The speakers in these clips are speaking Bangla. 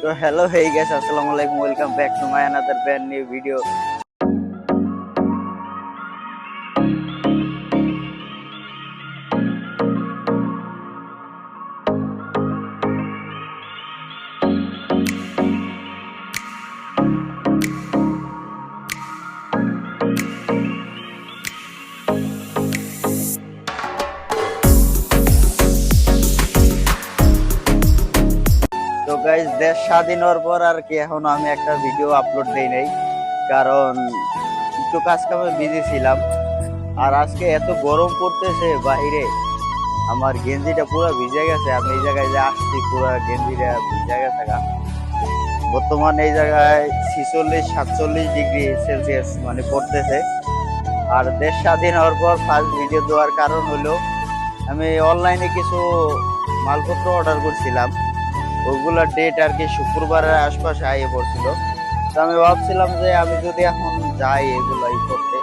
তো হ্যালো হেই গেস আসসালামু আলাইকুম welcome back to my another brand new video তো গাইজ দেশ স্বাধীন হওয়ার পর আর কি এখনও আমি একটা ভিডিও আপলোড দেই নাই। কারণ একটু কাজ কামে বিজি ছিলাম। আর আজকে এত গরম পড়তেছে বাইরে। আমার গেঞ্জিটা পুরো ভিজে গেছে। আমি এই জায়গায় যে আসছি, পুরো গেঞ্জিটা ভিজে গেছে গা। বর্তমানে এই জায়গায় ছিচল্লিশ, সাতচল্লিশ ডিগ্রি সেলসিয়াস মানে পড়তেছে। আর দেশ স্বাধীন হওয়ার পর ফার্স্ট ভিডিও দেওয়ার কারণ হলো, আমি অনলাইনে কিছু মালপত্র অর্ডার করছিলাম। ওগুলোর ডেট আর কি শুক্রবারের আশপাশে আইয়ে পড়ছিল। তো আমি ভাবছিলাম যে আমি যদি এখন যাই এগুলো ই করতে,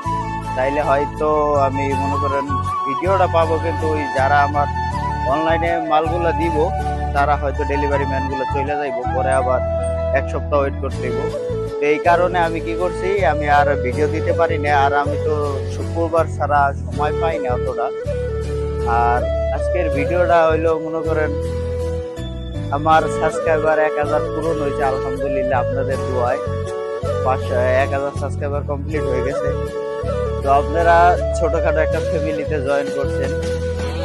তাইলে হয়তো আমি মনে করেন ভিডিওটা পাবো, কিন্তু ওই যারা আমার অনলাইনে মালগুলো দিব, তারা হয়তো ডেলিভারি ম্যানগুলো চলে যাইব, পরে আবার এক সপ্তাহ ওয়েট করতে তো এই কারণে আমি কি করছি, আমি আর ভিডিও দিতে পারি না, আর আমি তো শুক্রবার ছাড়া সময় পাই না অতটা। আর আজকের ভিডিওটা হইল মনে করেন আমার সাবস্ক্রাইবার এক হাজার পূরণ হয়েছে, আলহামদুলিল্লাহ আপনাদের দোয়ায়। পাঁচশো এক হাজার সাবস্ক্রাইবার কমপ্লিট হয়ে গেছে। তো আপনারা ছোটোখাটো একটা ফ্যামিলিতে জয়েন করছেন,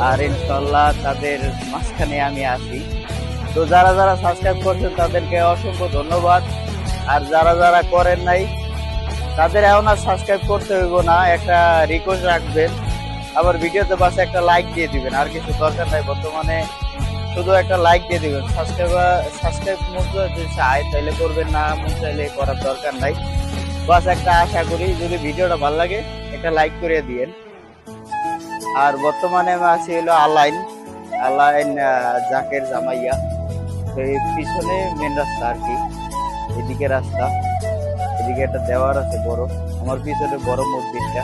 আর ইনশাল্লাহ তাদের মাঝখানে আমি আছি। তো যারা যারা সাবস্ক্রাইব করছেন, তাদেরকে অসংখ্য ধন্যবাদ। আর যারা যারা করেন নাই, তাদের এখন আর সাবস্ক্রাইব করতে হইব না, একটা রিকোয়েস্ট রাখবেন। আবার ভিডিওতে বাস একটা লাইক দিয়ে দিবেন, আর কিছু দরকার নাই। বর্তমানে শুধু একটা লাইক দিয়ে দিবেন। সাবস্ক্রাইব সাবস্ক্রাইব মন যদি চায় তাহলে করবেন, না মন চাইলে করার দরকার নাই। বাস একটা আশা করি, যদি ভিডিওটা ভালো লাগে, একটা লাইক করে দিয়েন। আর বর্তমানে আমি আছি হলো আলাইন আলাইন জাকের জামাইয়া। তো এই পিছনে মেন রাস্তা আর কি, এদিকে রাস্তা। এদিকে একটা দেওয়ার আছে বড়, আমার পিছনে বড় মসজিদটা।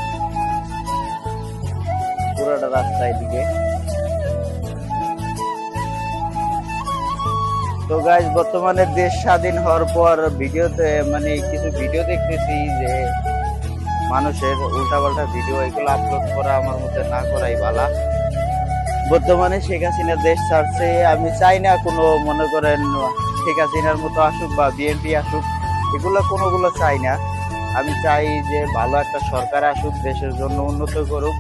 পুরোটা রাস্তা এদিকে। তো গাইজ বর্তমানে দেশ স্বাধীন হওয়ার পর ভিডিওতে মানে কিছু ভিডিও দেখতেছি যে মানুষের উল্টাপাল্টা ভিডিও এগুলো আপলোড করা আমার মধ্যে না করাই ভালা। বর্তমানে শেখ হাসিনা দেশ ছাড়ছে, আমি চাই না কোনো, মনে করেন, শেখ হাসিনার মতো আসুক বা বিএনপি আসুক, এগুলো কোনোগুলো চাই না। আমি চাই যে ভালো একটা সরকার আসুক, দেশের জন্য উন্নত করুক।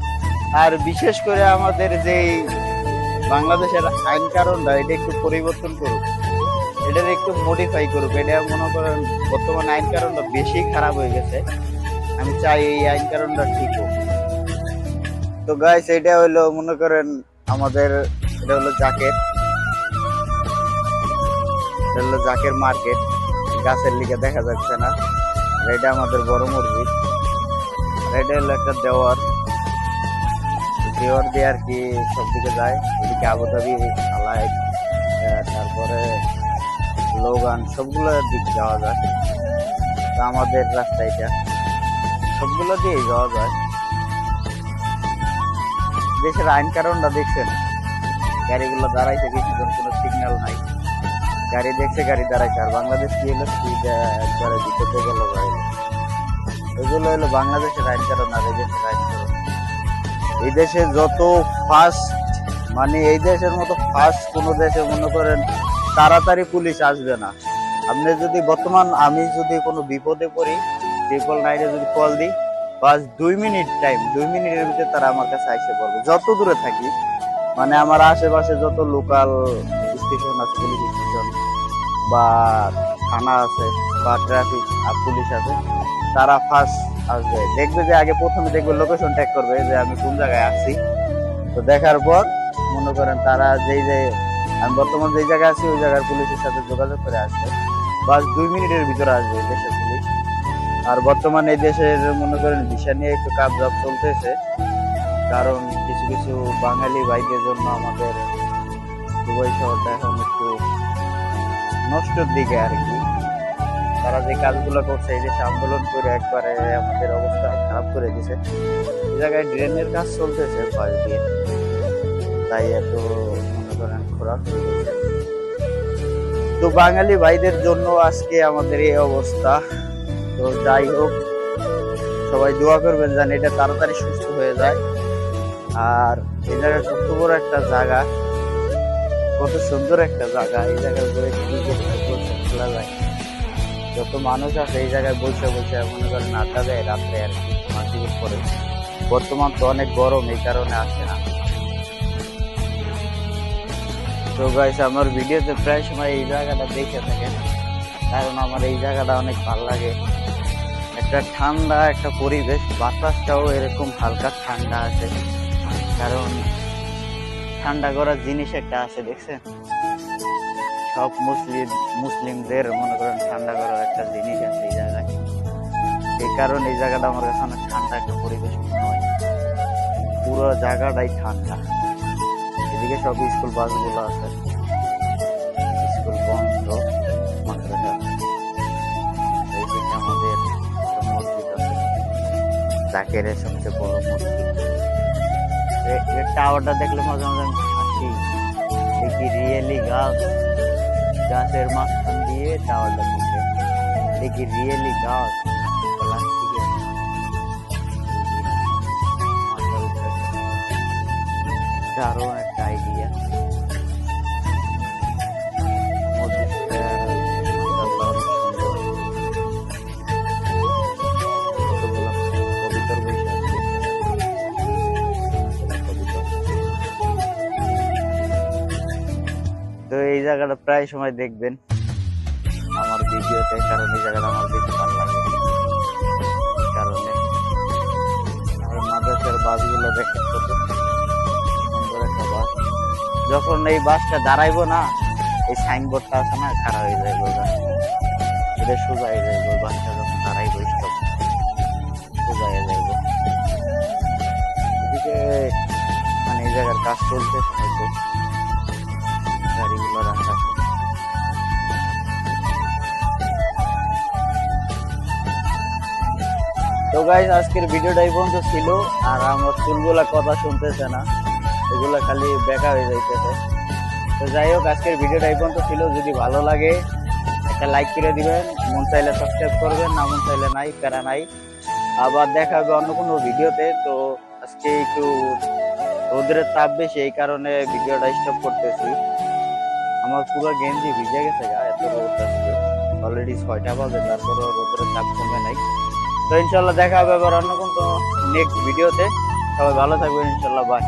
আর বিশেষ করে আমাদের যেই বাংলাদেশের আইন কারণটা এটা একটু পরিবর্তন করুক। এটার একটু মডিফাই করুক। এটা মনে করেন বর্তমান আইন কারণটা বেশি খারাপ হয়ে গেছে। আমি চাই এই আইন কারণটা ঠিক হোক। তো গাইস এটা হলো মনে করেন আমাদের, এটা হলো জাকের। এটা হলো জাকের মার্কেট গাছের লিগে দেখা যাচ্ছে না। এটা আমাদের বড় মসজিদ। এটা হলো একটা দেওয়ার। দেওয়ার দিয়ে আর কি সব দিকে যায়। এদিকে আবুধাবি তারপরে লোগান সবগুলো দিক যাওয়া যায়। আমাদের রাস্তা এটা। সবগুলো দিয়ে যাওয়া যায়। দেশের আইন কারণটা দেখছেন? গাড়িগুলো দাঁড়াইছে কিছুজন কোনো সিগন্যাল নাই। গাড়ি দেখছে, গাড়ি দাঁড়াইছে। আর বাংলাদেশ কি হলো? স্পিড একবারে ভিতরে গেল গাড়ি। এগুলো হলো বাংলাদেশের আইন কারণ আর এই দেশের আইন কারণ। এই দেশে যত ফাস্ট মানে এই দেশের মতো ফাস্ট কোনো দেশে মনে করেন তাড়াতাড়ি পুলিশ আসবে না। আপনি যদি বর্তমান আমি যদি কোনো বিপদে পড়ি ট্রিপল নাইনে যদি কল দিই, বাস দুই মিনিট টাইম দুই মিনিটের ভিতরে তারা আমার কাছে আসতে পারবে যত দূরে থাকি মানে আমার আশেপাশে যত লোকাল স্টেশন আছে পুলিশ স্টেশন বা থানা আছে বা ট্রাফিক আর পুলিশ আছে, তারা ফার্স্ট আসবে। দেখবে যে আগে প্রথমে দেখবে লোকেশন ট্যাগ করবে যে আমি কোন জায়গায় আছি। তো দেখার পর মনে করেন তারা যেই যে আমি বর্তমান যে জায়গায় আছি, ওই জায়গার পুলিশের সাথে যোগাযোগ করে আসবে। বাস দুই মিনিটের ভিতরে আসবে দেশের পুলিশ। আর বর্তমানে এই দেশের মনে করেন ভিসা নিয়ে একটু কাবজাব চলতেছে। কারণ কিছু কিছু বাঙালি ভাইদের জন্য আমাদের দুবাই শহরটা এখন একটু নষ্টর দিকে আর কি। তারা যে কাজগুলো করছে, এই দেশে আন্দোলন করে একবারে আমাদের অবস্থা খারাপ করে দিছে। এই জায়গায় ড্রেনের কাজ চলতেছে পাশ দিয়ে। তাই এত তো বাঙালি ভাইদের জন্য আজকে আমাদের এই অবস্থা। তো যাই হোক, সবাই দোয়া করবেন যেন এটা তাড়াতাড়ি সুস্থ হয়ে যায়। আর এই জায়গা কত বড় একটা জায়গা, কত সুন্দর একটা জায়গা। এই জায়গায় বসে খেলা যায়। যত মানুষ আছে এই জায়গায় বসে বসে মনে করেন আড্ডা দেয় রাত্রে আর কি পরে বর্তমান তো অনেক গরম, এই কারণে আসে না। তো গাইস আমার ভিডিওতে প্রায় সময় এই জায়গাটা দেখে থাকেন কারণ আমার এই জায়গাটা অনেক ভালো লাগে। একটা ঠান্ডা একটা পরিবেশ, বাতাসটাও এরকম হালকা ঠান্ডা আছে। কারণ ঠান্ডা করার জিনিস একটা আছে, দেখছেন? সব মুসলিম, মুসলিমদের মনে করেন ঠান্ডা করার একটা জিনিস আছে এই জায়গায়। এই কারণে এই জায়গাটা আমার কাছে অনেক ঠান্ডা একটা পরিবেশ মনে হয়। পুরো জায়গাটাই ঠান্ডা। এদিকে সব স্কুল বাসগুলো আছে। স্কুল বন্ধ আমাদের আছে। সবচেয়ে বড় মসজিদ। টাওয়ারটা দেখলে মাঝে আমি হাসি। দেখি রিয়েলি গাছ। গাছের মাঝখান দিয়ে টাওয়ারটা দেখি রিয়েলি গাছ। দারুণ একটা আইডিয়া তো এই জায়গাটা প্রায় সময় দেখবেন। আমার ভিডিওতে, কারণ এই জায়গাটা আমার বেশি ভালো লাগে কারণে। মাদ্রাসার বাসগুলো দেখেন যখন এই বাসটা দাঁড়াইবো না, এই সাইনবোর্ডটা আছে না খারাপ হয়ে যাইব এটা সোজা হয়ে যাইব, বাসটা যখন দাঁড়াইবো স্টপ সোজা হয়ে যাইব। এদিকে মানে এই জায়গার কাজ চলতে হয়তো গাড়িগুলো রাখা তো গাইজ আজকের ভিডিওটা এই পর্যন্ত ছিল, আর আমার চুলগুলা কথা শুনতেছে না। এগুলা খালি বেকা হয়ে যাইতেছে। তো যাই হোক, আজকের ভিডিওটা এই পর্যন্ত ছিল। যদি ভালো লাগে, একটা লাইক করে দিবেন। মন চাইলে সাবস্ক্রাইব করবেন, না মন চাইলে নাই, প্যারা নাই। আবার দেখা হবে অন্য কোনো ভিডিওতে। তো আজকে একটু রোদের তাপ বেশি, এই কারণে ভিডিওটা স্টপ করতেছি। আমার পুরো গেঞ্জি ভিজে গেছে গা, এত রোদ আজকে। অলরেডি ছয়টা বাজে তারপরে রোদের তাপ কমে নাই। তো ইনশাল্লাহ দেখা হবে আবার অন্য কোনো নেক্সট ভিডিওতে। সবাই ভালো থাকবেন, ইনশাল্লাহ বাই